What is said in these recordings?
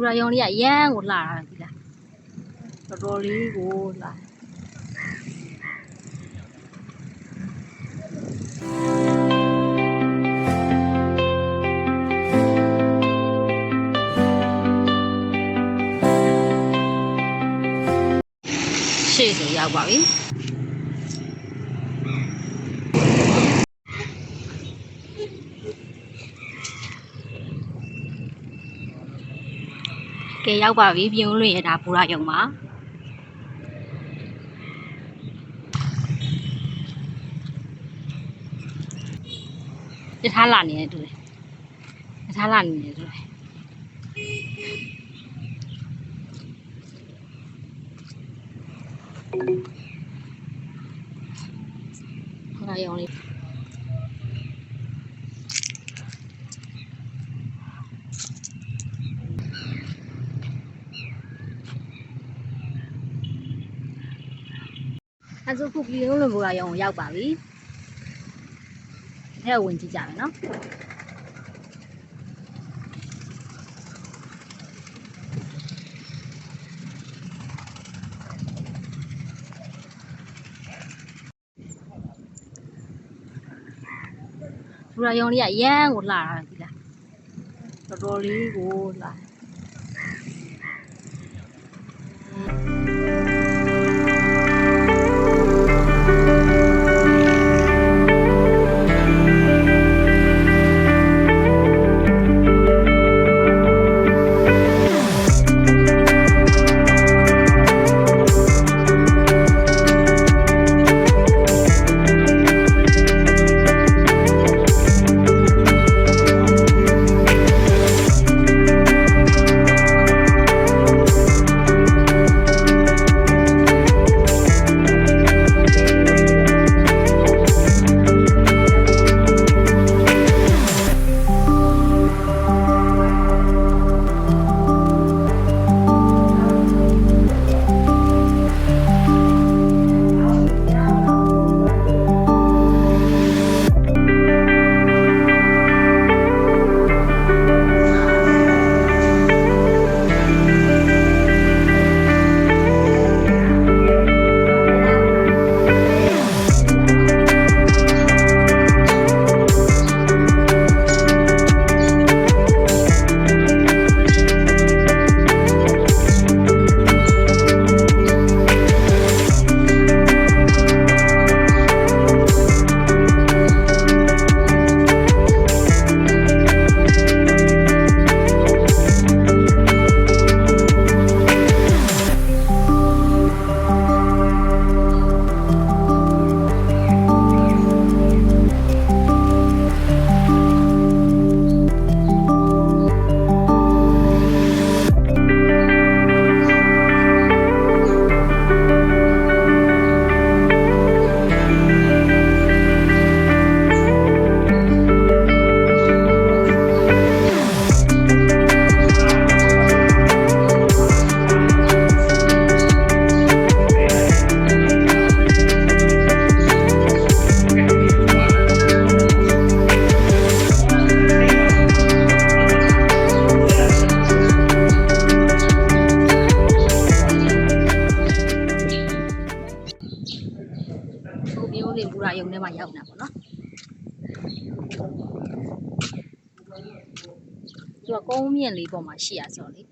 ဘူရာယုံလေးကအရန်ကိုလှတာဒီလားတော်တော်လေးကိုလှတယ်ရှေ့ဆိုရောက်ပါပြီ ကဲရောက်ပါပြီပြုံးလွင်ရတာဘူရာယုံပါတထားလာနေတယ်တူတယ်တထားလာနေတယ်တူတယ်ဘူရာယုံလေး အဲဆိုခုပြည်လုံးလိုဘူရာယုံကိုရောက်ပါပြီ။အဲဝင်ကြည့်ကြမယ်နော်။ဘူရာယုံလေးကအရန်ကိုလှတာဒီလား။တော်တော်လေးကိုလှတယ်။ ကိုမျိုးလေးဘူရာယုံထဲမှာရောက်နေတာပေါ့နော်သူကကုန်းမြင့်လေးပေါ်မှာရှိရဆိုတော့လေ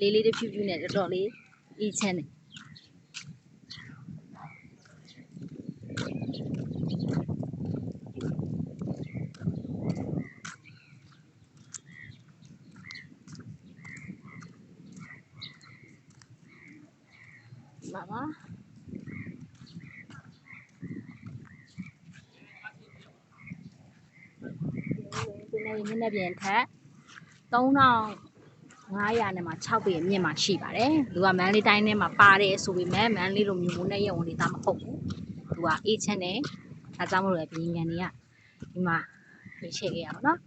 လေးလေးတစ်ဖြူဖြူနဲ့တော်တော်လေးအေးချမ်းတယ်ပါပါ ဒီနေ့နည်းနည်းပြန်ထက်3500နဲ့မှ6ပေအမြင့်မှာရှိပါတယ်။သူကမန်းလေးတိုင်းထဲမှာပါတယ်ဆိုပေမဲ့မန်းလေးလိုမျိုးမိုးနဲ့ရုံလေးသားမဟုတ်ဘူး။သူကအေးချမ်းတယ်။ဒါကြောင့်မလို့လေဘီငံတွေကဒီမှာရွေးချယ်ခဲ့ရပါတော့။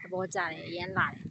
သဘောကျတယ်အရင်လာတယ်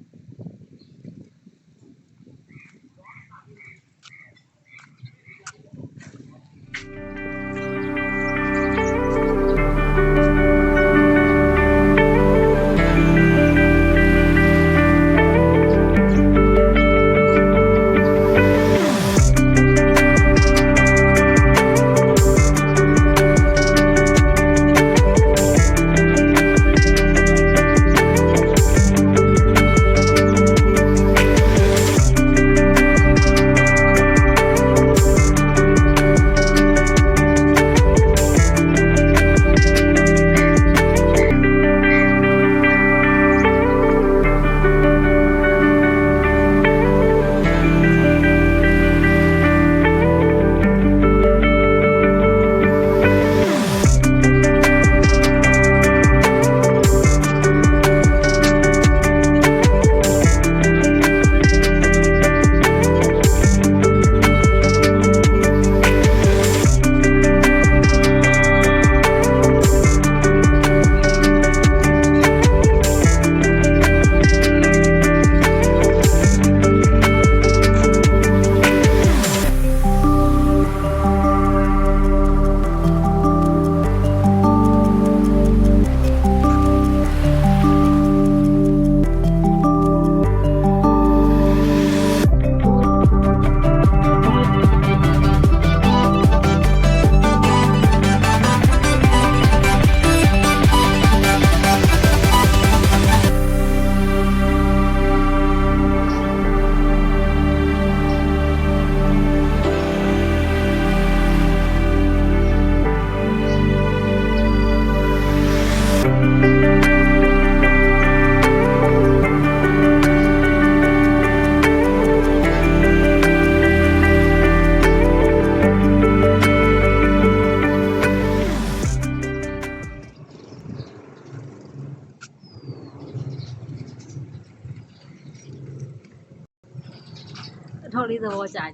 လေးသဘောကျတယ်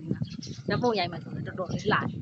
ဓာတ်ပုံရိုက်မှဆိုတော့တော်တော်လေးလှတယ်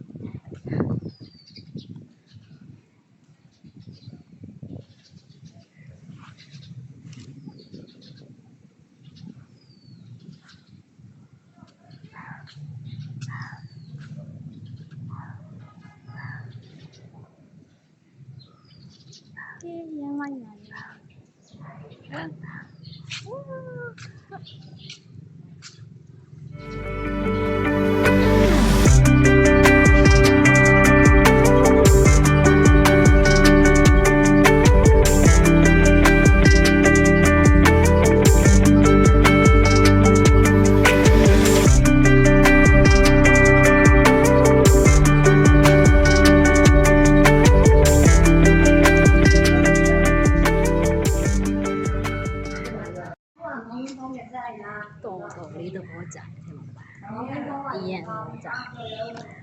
တော်တော်လေးသဘောကျတယ်ထင်ပါပါအရင်သဘောကျတယ်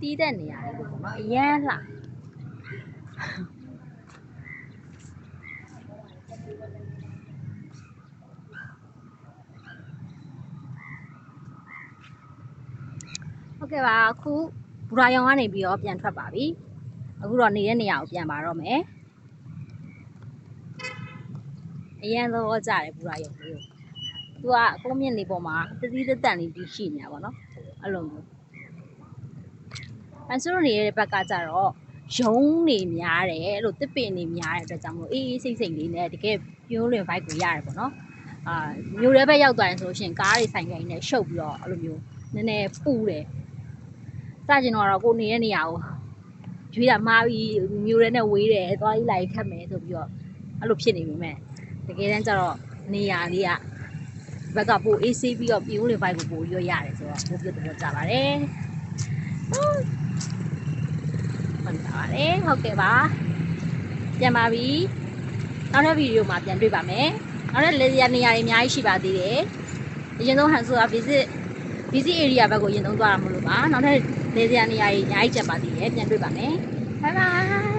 တီးတဲ့နေရာလေးပေါ့နော်အရန်လှ ဟုတ်ကဲ့ပါအခုဘူရာယောင်ကနေပြီးတော့ပြန်ထွက်ပါပြီအခုတော့နေတဲ့နေရာကိုပြန်ပါတော့မယ်အရန်သဘောကျတယ်ဘူရာယောင်လေးကိုသူကကုန်းမြင့်နေပေါ်မှာတတိတတန့်လေးတီးရှိနေတာပေါ့နော်အဲ့လိုမျိုးအန်ဆူရိုနေတဲ့ဘက်ကကျတော့ရုံးနေများတယ်အဲ့လိုတစ်ပင်နေများတဲ့အတွက်ကြောင့်မို့အေးအေးစိမ့်စိမ့်လေးနဲ့တကယ်ပြိုးလွင် vibe ကိုရတယ်ပေါ့နော်အာမျိုးတဲ့ဘက်ရောက်သွားရင်ဆိုလို့ရှိရင်ကားတွေဆိုင်ကိုင်းနဲ့ရှုပ်ပြီးတော့အဲ့လိုမျိုးနည်းနည်းပူတယ် စကြင်တော့ကိုနေတဲ့နေရာကိုရွေးတာမှားပြီးမျိုးရဲနဲ့ဝေးတယ်သွားကြီးလိုက်ခတ်မယ်ဆိုပြီးတော့အဲ့လိုဖြစ်နေပြီမဲ့တကယ်တမ်းကျတော့နေရာလေးကဘက်ကပိုအေးဆေးပြီးတော့ပြိုးလေဘိုက်ကိုပိုရွတ်ရတယ်ဆိုတော့ပိုပြတ်တော့ကြပါတယ်ဟုတ်ပါပါတယ်ဟုတ်ကဲ့ပါပြန်ပါပြီနောက်တဲ့ဗီဒီယိုမှာပြန်တွေ့ပါမယ်နောက်တဲ့လေယာနေရာတွေအများကြီးရှိပါသေးတယ်အရင်ဆုံးဟန်ဆိုက visit busy area ဘက်ကိုရင်သုံးသွားတာမလို့ပါနောက်ထပ် နေစရာနေရာကြီးအများကြီးကျက်ပါသေးတယ်ပြန်တွေ့ပါမယ် bye bye